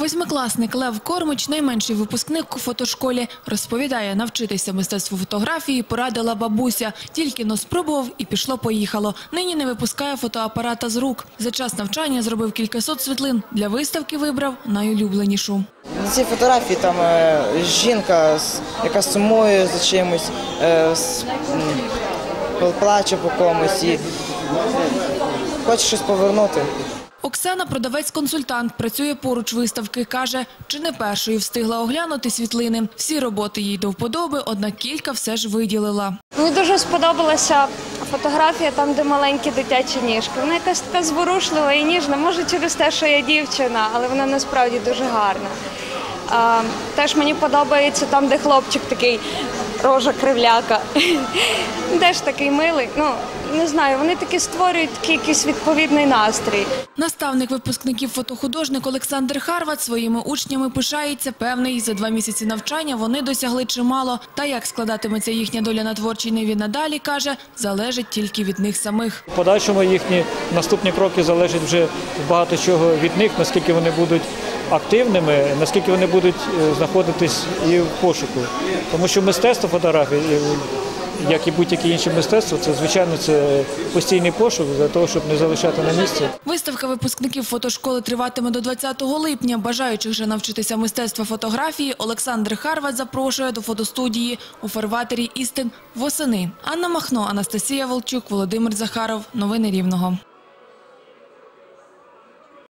Восьмикласник Лев Кормич, найменший випускник у фотошколі, розповідає, навчитися мистецтву фотографії порадила бабуся. Тільки но спробував і пішло-поїхало. Нині не випускає фотоапарата з рук. За час навчання зробив кількасот світлин. Для виставки вибрав найулюбленішу. На цій фотографії там е, жінка, яка сумує за чимось, е, плаче по комусь і хоче щось повернути. Оксана, продавець-консультант, працює поруч виставки. Каже, чи не першою встигла оглянути світлини. Всі роботи їй до вподоби, однак кілька все ж виділила. Мені дуже сподобалася фотографія там, де маленькі дитячі ніжки. Вона якась така зворушлива і ніжна. Може, через те, що я дівчина, але вона насправді дуже гарна. Теж мені подобається там, де хлопчик такий рожа кривляка. Теж такий милий. Ну, не знаю, вони такі створюють такий якийсь відповідний настрій. Наставник випускників фотохудожник Олександр Харват своїми учнями пишається. Певний, за два місяці навчання вони досягли чимало. Та як складатиметься їхня доля на творчій ниві надалі, каже, залежить тільки від них самих. В подальшому їхні наступні кроки залежать вже багато чого від них, наскільки вони будуть активними, наскільки вони будуть е, знаходитись і в пошуку. Тому що мистецтво фотографії, е, як і будь-яке інше мистецтво, це звичайно це постійний пошук для того, щоб не залишати на місці. Виставка випускників фотошколи триватиме до 20 липня. Бажаючих же навчитися мистецтва фотографії Олександр Харват запрошує до фотостудії у фарватері істин восени. Анна Махно, Анастасія Волчук, Володимир Захаров. Новини Рівного.